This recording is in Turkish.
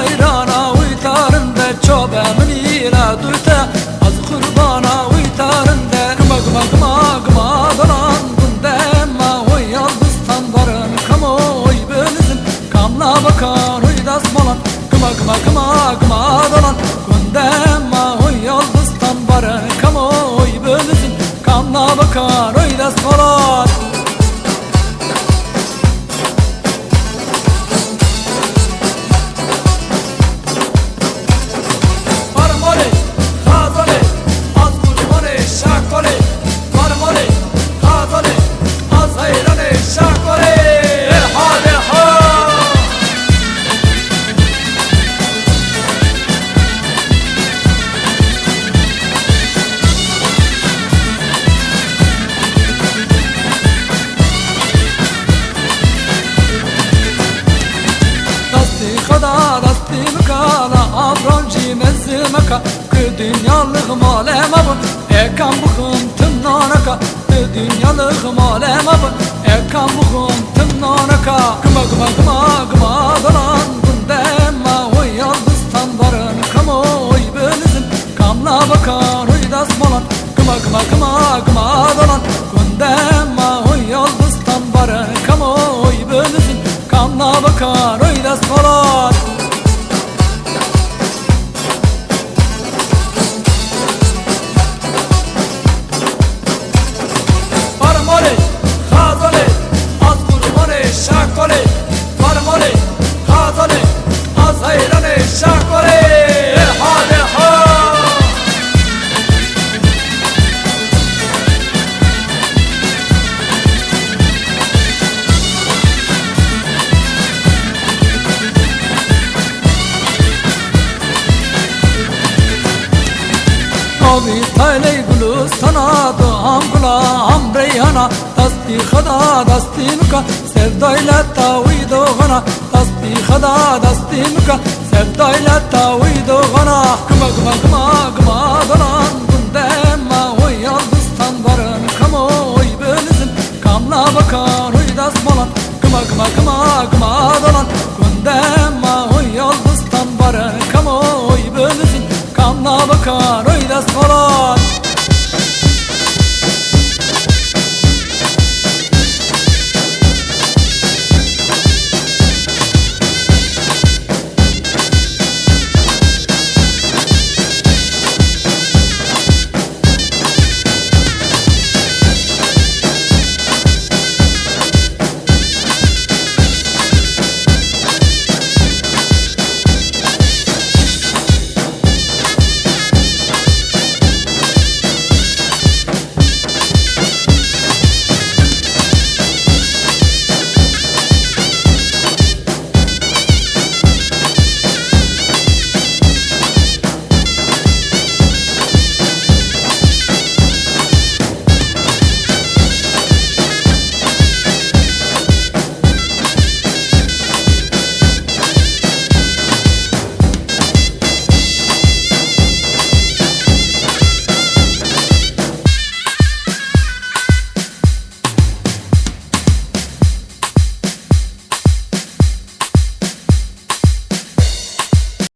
hayran خدا راستی مکالا آفران جی مزم کا که دنیا لغ مال ما بون اکم بخم تم نانکا که دنیا لغ مال ما بون اکم بخم تم نانکا کما کما کما کما Abi tale gulustana da ham gula ham reyhana. Dasti khada dasti nuka sevdayla tavido gana Dasti khada dasti nuka sevdayla tavido gana Kıma kıma kıma kıma dalan Gündema oy yaldıztan varın Kamo oy benizin kamla bakar oy dasmalan Kıma kıma kıma kıma dalan Gündema oy yaldıztan varın Kamo oy benizin kamla bakar oy